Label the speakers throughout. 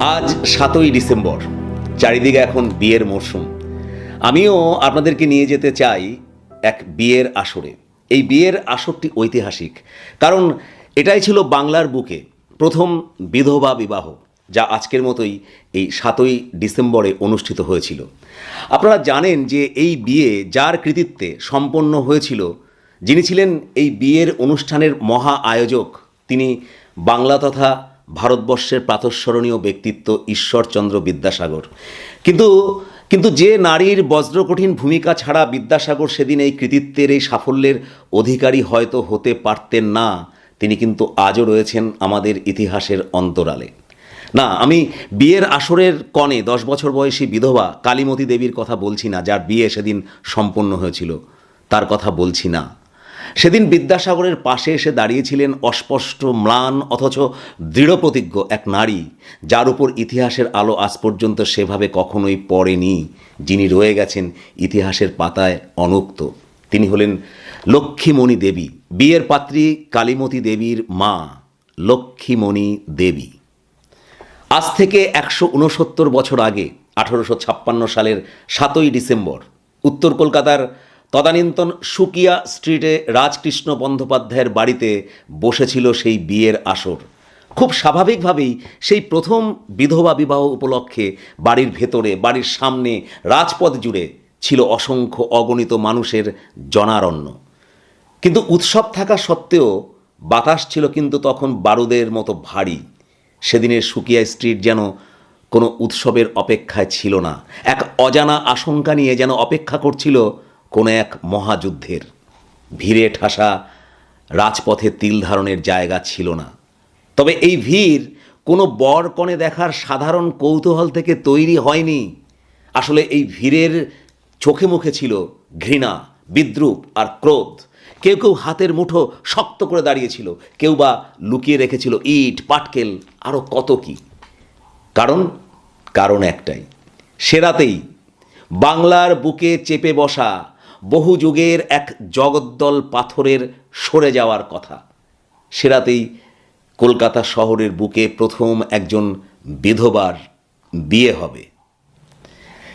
Speaker 1: আজ সাতই ডিসেম্বর, চারিদিকে এখন বিয়ের মরশুম। আমিও আপনাদেরকে নিয়ে যেতে চাই এক বিয়ের আসরে। এই বিয়ের আসরটি ঐতিহাসিক, কারণ এটাই ছিল বাংলার বুকে প্রথম বিধবা বিবাহ, যা আজকের মতোই এই সাতই ডিসেম্বরে অনুষ্ঠিত হয়েছিল। আপনারা জানেন যে এই বিয়ে যার কৃতিত্বে সম্পন্ন হয়েছিল, যিনি ছিলেন এই বিয়ের অনুষ্ঠানের মহা আয়োজক, তিনি বাংলা তথা ভারতবর্ষের প্রাতঃস্মরণীয় ব্যক্তিত্ব ঈশ্বরচন্দ্র বিদ্যাসাগর। কিন্তু কিন্তু যে নারীর বজ্রকঠিন ভূমিকা ছাড়া বিদ্যাসাগর সেদিন এই কৃতিত্বের, এই সাফল্যের অধিকারী হয়তো হতে পারতেন না, তিনি কিন্তু আজও রয়েছেন আমাদের ইতিহাসের অন্তরালে। না, আমি বিয়ের আসরের কনে দশ বছর বয়সী বিধবা কালীমতী দেবীর কথা বলছি না, যার বিয়ে সেদিন সম্পন্ন হয়েছিল। তার কথা বলছি না। সেদিন বিদ্যাসাগরের পাশে এসে দাঁড়িয়েছিলেন অস্পষ্ট, ম্লান, অথচ দৃঢ়প্রতিজ্ঞ এক নারী, যার উপর ইতিহাসের আলো আজ পর্যন্ত সেভাবে কখনোই পড়েনি। যিনি রয়ে গেছেন ইতিহাসের পাতায় অনুক্ত। তিনি হলেন লক্ষ্মীমণি দেবী, বিয়ের পাত্রী কালীমতী দেবীর মা, লক্ষ্মীমণি দেবী। আজ থেকে একশো উনসত্তর বছর আগে, আঠারোশো ছাপ্পান্ন সালের সাতই ডিসেম্বর, উত্তর কলকাতার তদানীন্তন সুকিয়া স্ট্রিটে রাজকৃষ্ণ বন্দ্যোপাধ্যায়ের বাড়িতে বসেছিল সেই বিয়ের আসর। খুব স্বাভাবিকভাবেই সেই প্রথম বিধবা বিবাহ উপলক্ষে বাড়ির ভেতরে, বাড়ির সামনে রাজপথ জুড়ে ছিল অসংখ্য অগণিত মানুষের জনারণ্য। কিন্তু উৎসব থাকা সত্ত্বেও বাতাস ছিল কিন্তু তখন বারুদের মতো ভারী। সেদিনের সুকিয়া স্ট্রিট যেন কোনো উৎসবের অপেক্ষায় ছিল না। এক অজানা আশঙ্কা নিয়ে যেন অপেক্ষা করছিল কোনো এক মহাযুদ্ধের ভিড়ে ঠাসা রাজপথে তিল ধারণের জায়গা ছিল না। তবে এই ভিড় কোনো বর কনে দেখার সাধারণ কৌতূহল থেকে তৈরি হয়নি। আসলে এই ভিড়ের চোখে মুখে ছিল ঘৃণা, বিদ্রুপ আর ক্রোধ। কেউ কেউ হাতের মুঠো শক্ত করে দাঁড়িয়েছিল, কেউ বা লুকিয়ে রেখেছিল ইট, পাটকেল আরও কত কি। কারণ কারণ একটাই সেরাতেই বাংলার বুকে চেপে বসা বহু যুগের এক জগদ্দল পাথরের সরে যাওয়ার কথা। সেরাতেই কলকাতা শহরের বুকে প্রথম একজন বিধবার বিয়ে হবে।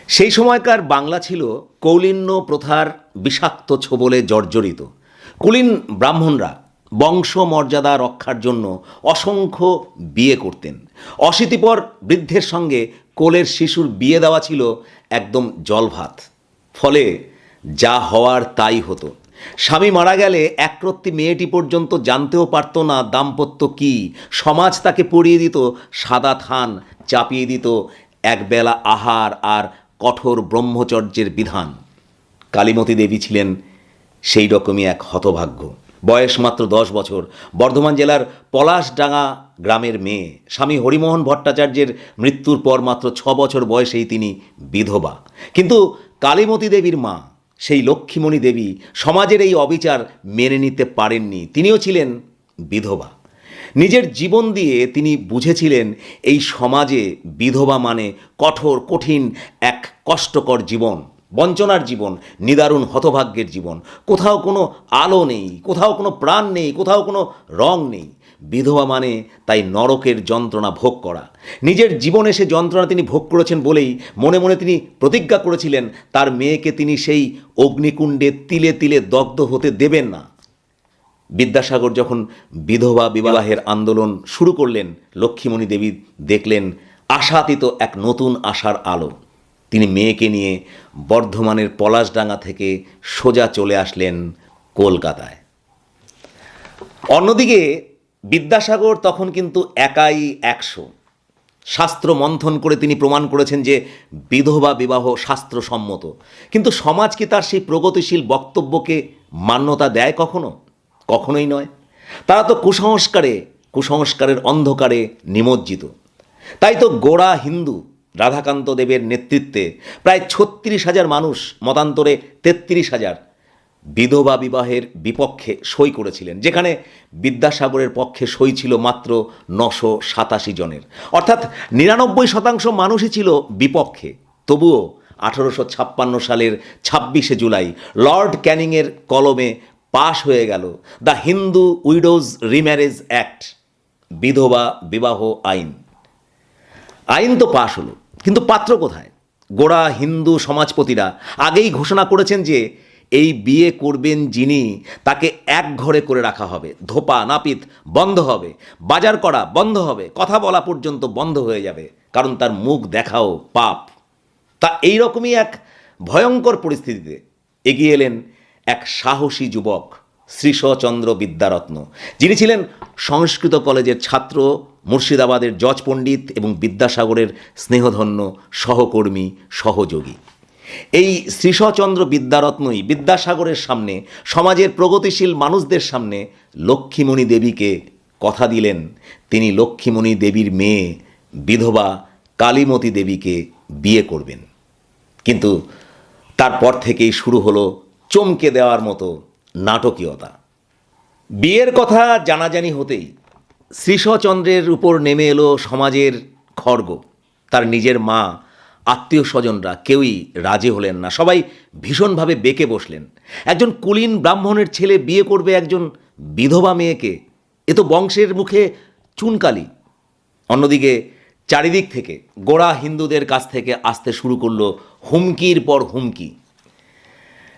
Speaker 1: সেই সময়কার বাংলা ছিল কৌলিন্য প্রথার বিষাক্ত ছোবলে জর্জরিত। কুলীন ব্রাহ্মণরা বংশ মর্যাদা রক্ষার জন্য অসংখ্য বিয়ে করতেন। অশীতিপর বৃদ্ধের সঙ্গে কোলের শিশুর বিয়ে দেওয়া ছিল একদম জলভাত। ফলে যা হওয়ার তাই হতো। স্বামী মারা গেলে একরত্তি মেয়েটি পর্যন্ত জানতেও পারত না দাম্পত্য কি। সমাজ তাকে পরিয়ে দিত, সাদা থান চাপিয়ে দিত, একবেলা আহার আর কঠোর ব্রহ্মচর্যের বিধান। কালীমতী দেবী ছিলেন সেই রকমই এক হতভাগ্য। বয়স মাত্র দশ বছর। বর্ধমান জেলার পলাশডাঙ্গা গ্রামের মেয়ে। স্বামী হরিমোহন ভট্টাচার্যের মৃত্যুর পর মাত্র ছ বছর বয়সেই তিনি বিধবা। কিন্তু কালীমতী দেবীর মা সেই লক্ষ্মীমণি দেবী সমাজের এই অবিচার মেনে নিতে পারেননি। তিনিও ছিলেন বিধবা। নিজের জীবন দিয়ে তিনি বুঝেছিলেন এই সমাজে বিধবা মানে কঠোর, কঠিন, এক কষ্টকর জীবন, বঞ্চনার জীবন, নিদারুণ হতভাগ্যের জীবন। কোথাও কোনো আলো নেই, কোথাও কোনো প্রাণ নেই, কোথাও কোনো রং নেই। বিধবা মানে তাই নরকের যন্ত্রণা ভোগ করা। নিজের জীবনে সে যন্ত্রণা তিনি ভোগ করেছেন বলেই মনে মনে তিনি প্রতিজ্ঞা করেছিলেন, তার মেয়েকে তিনি সেই অগ্নিকুণ্ডে তিলে তিলে দগ্ধ হতে দেবেন না। বিদ্যাসাগর যখন বিধবা বিবাহের আন্দোলন শুরু করলেন, লক্ষ্মীমণি দেবী দেখলেন আশাতীত এক নতুন আশার আলো। তিনি মেয়েকে নিয়ে বর্ধমানের পলাশডাঙ্গা থেকে সোজা চলে আসলেন কলকাতায়। অন্যদিকে বিদ্যাসাগর তখন কিন্তু একাই একশো। শাস্ত্র মন্থন করে তিনি প্রমাণ করেছেন যে বিধবা বিবাহ শাস্ত্রসম্মত। কিন্তু সমাজ কি তার সেই প্রগতিশীল বক্তব্যকে মান্যতা দেয় কখনো? কখনোই নয়। তারা তো কুসংস্কারে, কুসংস্কারের অন্ধকারে নিমজ্জিত। তাই তো গোড়া হিন্দু রাধাকান্ত দেবের নেতৃত্বে প্রায় ছত্রিশ হাজার মানুষ, মতান্তরে তেত্রিশ হাজার বিধবা বিবাহের বিপক্ষে সই করেছিলেন, যেখানে বিদ্যাসাগরের পক্ষে সই ছিল মাত্র নশো সাতাশি জনের। অর্থাৎ নিরানব্বই শতাংশ মানুষই ছিল বিপক্ষে। তবুও আঠারোশো ছাপ্পান্ন সালের ছাব্বিশে জুলাই লর্ড ক্যানিংয়ের কলমে পাশ হয়ে গেল the Hindu widows remarriage act, বিধবা বিবাহ আইন। আইন তো পাশ হলো, কিন্তু পাত্র কোথায়? গোড়া হিন্দু সমাজপতিরা আগেই ঘোষণা করেছেন যে এই বিয়ে করবেন যিনি, তাকে এক ঘরে করে রাখা হবে। ধোপা, নাপিত, বন্ধ হবে। বাজার করা বন্ধ হবে। কথা বলা পর্যন্ত বন্ধ হয়ে যাবে। কারণ তার মুখ দেখাও পাপ। তা এই রকমই এক ভয়ঙ্কর পরিস্থিতিতে এগিয়ে এলেন এক সাহসী যুবক, শ্রীশচন্দ্র বিদ্যারত্ন। যিনি ছিলেন সংস্কৃত কলেজের ছাত্র, মুর্শিদাবাদের জজ পণ্ডিত এবং বিদ্যাসাগরের স্নেহধন্য সহকর্মী, সহযোগী। এই শ্রীশচন্দ্র বিদ্যারত্নই বিদ্যাসাগরের সামনে, সমাজের প্রগতিশীল মানুষদের সামনে লক্ষ্মীমণি দেবীকে কথা দিলেন। তিনি লক্ষ্মীমণি দেবীর মেয়ে, বিধবা কালীমতী দেবীকে বিয়ে করবেন। কিন্তু তারপর থেকেই শুরু হলো চমকে দেওয়ার মতো নাটকীয়তা। বিয়ের কথা জানাজানি হতেই শ্রীশচন্দ্রের উপর নেমে এলো সমাজের খড়গ তার নিজের মা আত্মীয় স্বজনরা কেউই রাজি হলেন না। সবাই ভীষণভাবে বেঁকে বসলেন। একজন কুলীন ব্রাহ্মণের ছেলে বিয়ে করবে একজন বিধবা মেয়েকে, এ তো বংশের মুখে চুনকালি। অন্যদিকে চারিদিক থেকে গোড়া হিন্দুদের কাছ থেকে আসতে শুরু করল হুমকির পর হুমকি।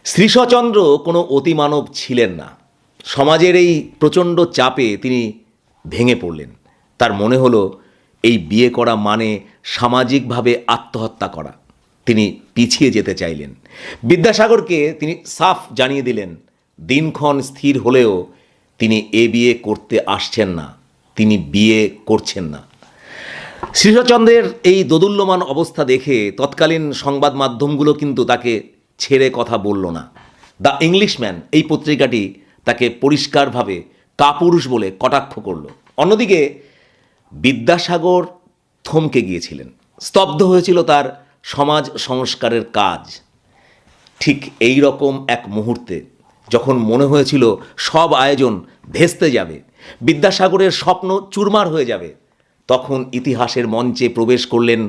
Speaker 1: শ্রীশচন্দ্র কোনো অতিমানব ছিলেন না। সমাজের এই প্রচণ্ড চাপে তিনি ভেঙে পড়লেন। তার মনে হলো এই বিয়ে করা মানে সামাজিকভাবে আত্মহত্যা করা। তিনি পিছিয়ে যেতে চাইলেন। বিদ্যাসাগরকে তিনি সাফ জানিয়ে দিলেন, দিনক্ষণ স্থির হলেও তিনি এ বিয়ে করতে আসছেন না, তিনি বিয়ে করছেন না। শ্রীশচন্দ্রের এই দোদুল্যমান অবস্থা দেখে তৎকালীন সংবাদ মাধ্যমগুলো কিন্তু তাকে ছেড়ে কথা বলল না। দ্য ইংলিশম্যান এই পত্রিকাটি তাকে পরিষ্কারভাবে কাপুরুষ বলে কটাক্ষ করল। অন্যদিকে বিদ্যাসাগর থমকে গিয়েছিলেন। স্তব্ধ হয়েছিল তার সমাজ সংস্কারের কাজ। ঠিক এই রকম এক মুহূর্তে যখন মনে হয়েছিল সব আয়োজন ভেস্তে যাবে, বিদ্যাসাগরের স্বপ্ন চুরমার হয়ে যাবে, তখন ইতিহাসের মঞ্চে প্রবেশ করলেন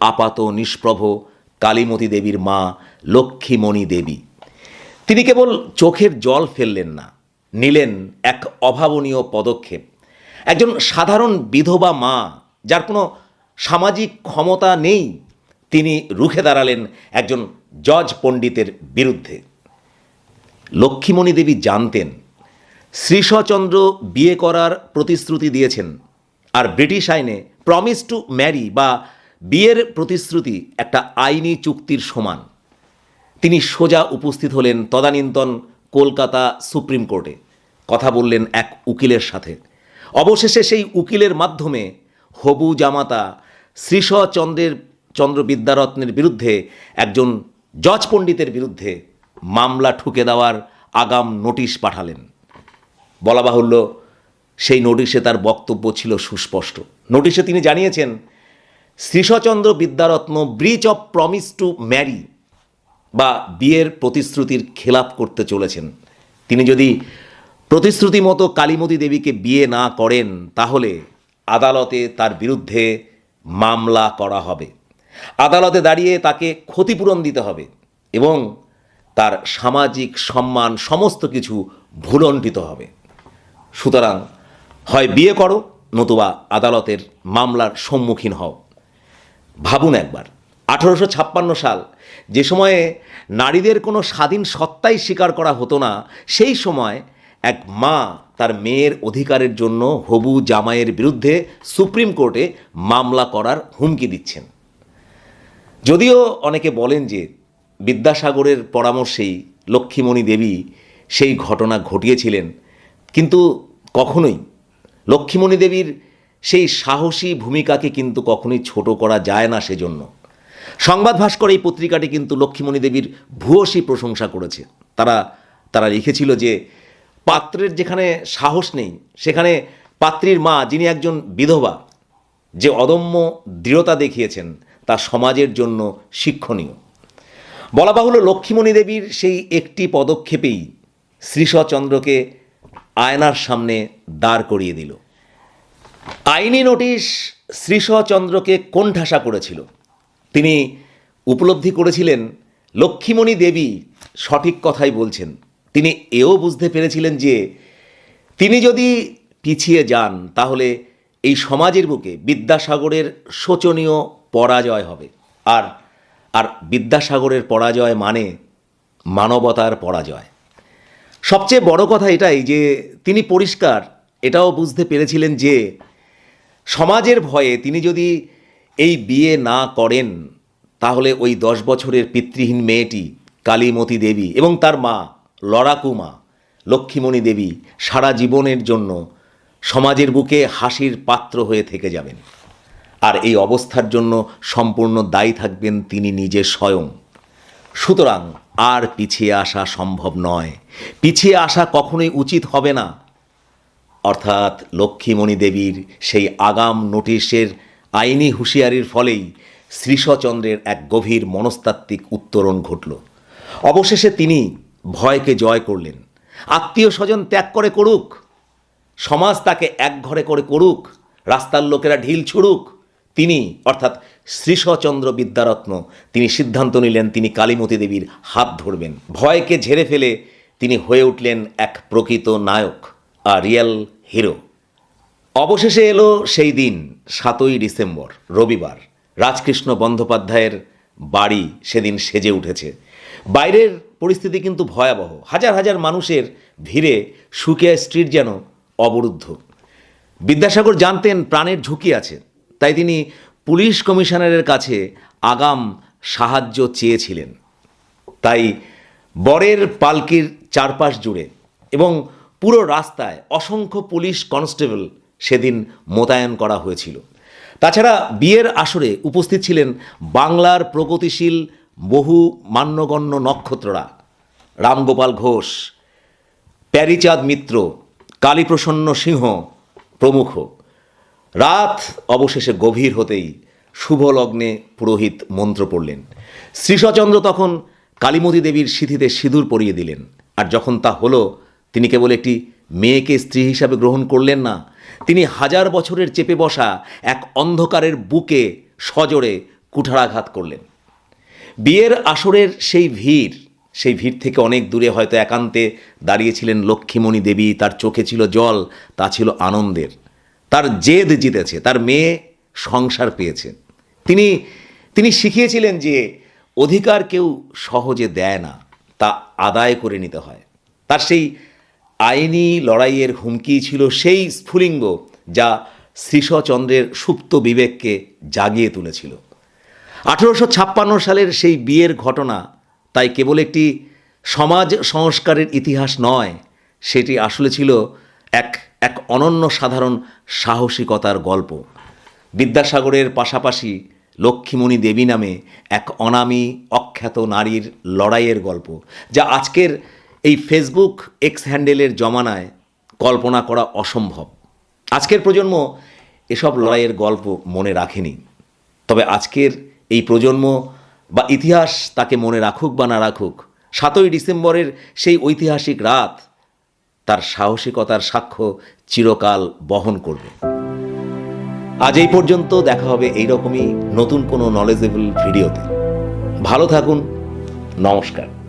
Speaker 1: আপাত নিষ্প্রভ কালীমতী দেবীর মা লক্ষ্মীমণি দেবী। তিনি কেবল চোখের জল ফেললেন না, নিলেন এক অভাবনীয় পদক্ষেপ। একজন সাধারণ বিধবা মা যার কোনো সামাজিক ক্ষমতা নেই, তিনি রুখে দাঁড়ালেন একজন জজ পণ্ডিতের বিরুদ্ধে। লক্ষ্মীমণি দেবী জানতেন, শ্রীশচন্দ্র বিয়ে করার প্রতিশ্রুতি দিয়েছেন আর ব্রিটিশ আইনে প্রমিস টু ম্যারি বা বিয়ের প্রতিশ্রুতি একটা আইনি চুক্তির সমান। তিনি সোজা উপস্থিত হলেন তদানীন্তন কলকাতা সুপ্রিম কোর্টে। কথা বললেন এক উকিলের সাথে। অবশেষে সেই উকিলের মাধ্যমে হবু জামাতা শ্রীশচন্দ্রের চন্দ্র বিদ্যারত্নের বিরুদ্ধে একজন জজ পণ্ডিতের বিরুদ্ধে মামলা ঠুকে দেওয়ার আগাম নোটিশ পাঠালেন। বলা বাহুল্য সেই নোটিশে তার বক্তব্য ছিল সুস্পষ্ট। নোটিশে তিনি জানিয়েছেন Srishchandra Vidyaratna breach of promise to marry বা বিয়ের প্রতিশ্রুতির খেলাপ করতে চলেছেন। তিনি যদি প্রতিশ্রুতি মতো কালীমতী দেবীকে বিয়ে না করেন, তাহলে আদালতে তার বিরুদ্ধে মামলা করা হবে। আদালতে দাঁড়িয়ে তাকে ক্ষতিপূরণ দিতে হবে এবং তার সামাজিক সম্মান সমস্ত কিছু ভুলণ্ঠিত হবে। সুতরাং হয় বিয়ে করো, নতুবা আদালতের মামলার সম্মুখীন হও। ভাবুন একবার, আঠারোশো ছাপ্পান্ন সাল যে সময়ে নারীদের কোনো স্বাধীন সত্তাই স্বীকার করা হতো না, সেই সময় এক মা তার মেয়ের অধিকারের জন্য হবু জামাইয়ের বিরুদ্ধে সুপ্রিম কোর্টে মামলা করার হুমকি দিচ্ছেন। যদিও অনেকে বলেন যে বিদ্যাসাগরের পরামর্শেই লক্ষ্মীমণি দেবী সেই ঘটনা ঘটিয়েছিলেন, কিন্তু কখনোই। লক্ষ্মীমণি দেবীর সেই সাহসী ভূমিকাকে কিন্তু কখনোই ছোট করা যায় না সেজন্য। সংবাদ ভাস্কর এই পত্রিকাটি কিন্তু লক্ষ্মীমণি দেবীর ভূয়সী প্রশংসা করেছে। তারা তারা লিখেছিল যে পাত্রের যেখানে সাহস নেই, সেখানে পাত্রীর মা, যিনি একজন বিধবা, যে অদম্য দৃঢ়তা দেখিয়েছেন, তা সমাজের জন্য শিক্ষণীয়। বলা বাহুল্য, লক্ষ্মীমণি দেবীর সেই একটি পদক্ষেপেই শ্রীশচন্দ্রকে আয়নার সামনে দাঁড় করিয়ে দিল। আইনি নোটিশ শ্রীশচন্দ্রকে কোণঠাসা করেছিল। তিনি উপলব্ধি করেছিলেন, লক্ষ্মীমণি দেবী সঠিক কথাই বলছেন। তিনি এও বুঝতে পেরেছিলেন যে তিনি যদি পিছিয়ে যান, তাহলে এই সমাজের বুকে বিদ্যাসাগরের শোচনীয় পরাজয় হবে। আর আর বিদ্যাসাগরের পরাজয় মানে মানবতার পরাজয়। সবচেয়ে বড় কথা এটাই যে তিনি পরিষ্কার, এটাও বুঝতে পেরেছিলেন যে সমাজের ভয়ে তিনি যদি এই বিয়ে না করেন, তাহলে ওই দশ বছরের পিতৃহীন মেয়েটি কালীমতী দেবী এবং তার মা লড়াকু মা লক্ষ্মীমণি দেবী সারা জীবনের জন্য সমাজের বুকে হাসির পাত্র হয়ে থেকে যাবেন। আর এই অবস্থার জন্য সম্পূর্ণ দায়ী থাকবেন তিনি নিজে স্বয়ং। সুতরাং আর পিছিয়ে আসা সম্ভব নয়। পিছিয়ে আসা কখনোই উচিত হবে না। অর্থাৎ লক্ষ্মীমণি দেবীর সেই আগাম নোটিশের আইনি হুঁশিয়ারির ফলেই শ্রীশচন্দ্রের এক গভীর মনস্তাত্ত্বিক উত্তরণ ঘটল। অবশেষে তিনি ভয়কে জয় করলেন। আত্মীয় স্বজন ত্যাগ করে করুক। সমাজ তাকে এক ঘরে করে করুক। রাস্তার লোকেরা ঢিল ছুড়ুক। তিনি, অর্থাৎ শ্রীশচন্দ্র বিদ্যারত্ন, তিনি সিদ্ধান্ত নিলেন, তিনি কালীমতী দেবীর হাত ধরবেন। ভয়কে ঝেড়ে ফেলে তিনি হয়ে উঠলেন এক প্রকৃত নায়ক, আ রিয়েল হিরো। অবশেষে এলো সেই দিন, সাতই ডিসেম্বর, রবিবার। রাজকৃষ্ণ বন্দ্যোপাধ্যায়ের বাড়ি সেদিন সেজে উঠেছে। বাইরের পরিস্থিতি কিন্তু ভয়াবহ। হাজার হাজার মানুষের ভিড়ে সুকিয়া স্ট্রিট যেন অবরুদ্ধ। বিদ্যাসাগর জানতেন প্রাণের ঝুঁকি আছে, তাই তিনি পুলিশ কমিশনারের কাছে আগাম সাহায্য চেয়েছিলেন। তাই বরের পালকির চারপাশ জুড়ে এবং পুরো রাস্তায় অসংখ্য পুলিশ কনস্টেবল সেদিন মোতায়েন করা হয়েছিল। তাছাড়া বিয়ের আসরে উপস্থিত ছিলেন বাংলার প্রগতিশীল বহু মান্যগণ্য নক্ষত্ররা, রামগোপাল ঘোষ, প্যারিচাঁদ মিত্র, কালীপ্রসন্ন সিংহ প্রমুখ। রাত অবশেষে গভীর হতেই শুভ লগ্নে পুরোহিত মন্ত্র পড়লেন। শ্রীশচন্দ্র তখন কালীমতী দেবীর সিথিতে সিঁদুর পরিয়ে দিলেন। আর যখন তা হলো, তিনি কেবল একটি মেয়েকে স্ত্রী হিসাবে গ্রহণ করলেন না, তিনি হাজার বছরের চেপে বসা এক অন্ধকারের বুকে সজোরে কুঠারাঘাত করলেন। বিয়ের আসরের সেই ভিড় সেই ভিড় থেকে অনেক দূরে হয়তো একান্তে দাঁড়িয়েছিলেন লক্ষ্মীমণি দেবী, তার চোখে ছিল জল, তা ছিল আনন্দের। তার জেদ জিতেছে, তার মেয়ে সংসার পেয়েছে। তিনি তিনি শিখিয়েছিলেন যে অধিকার কেউ সহজে দেয় না, তা আদায় করে নিতে হয়। তার সেই আইনি লড়াইয়ের হুমকি ছিল সেই স্ফুলিঙ্গ যা শ্রীশচন্দ্রের সুপ্ত বিবেককে জাগিয়ে তুলেছিল। আঠেরোশো ছাপ্পান্ন সালের সেই বিয়ের ঘটনা, তাই কেবল একটি সমাজ সংস্কারের ইতিহাস নয়, সেটি আসলে ছিল এক এক অনন্য সাধারণ সাহসিকতার গল্প। বিদ্যাসাগরের পাশাপাশি লক্ষ্মীমণি দেবী নামে এক অনামী, অখ্যাত নারীর লড়াইয়ের গল্প, যা আজকের এই ফেসবুক এক্স হ্যান্ডেলের জমানায় কল্পনা করা অসম্ভব। আজকের প্রজন্ম এসব লড়াইয়ের গল্প মনে রাখেনি। তবে আজকের এই প্রজন্ম বা ইতিহাস তাকে মনে রাখুক বা না রাখুক, সাতই ডিসেম্বরের সেই ঐতিহাসিক রাত তার সাহসিকতার সাক্ষ্য চিরকাল বহন করবে। আজ এই পর্যন্ত দেখা হবে এইরকমই নতুন কোনো নলেজেবল ভিডিওতে ভালো থাকুন, নমস্কার।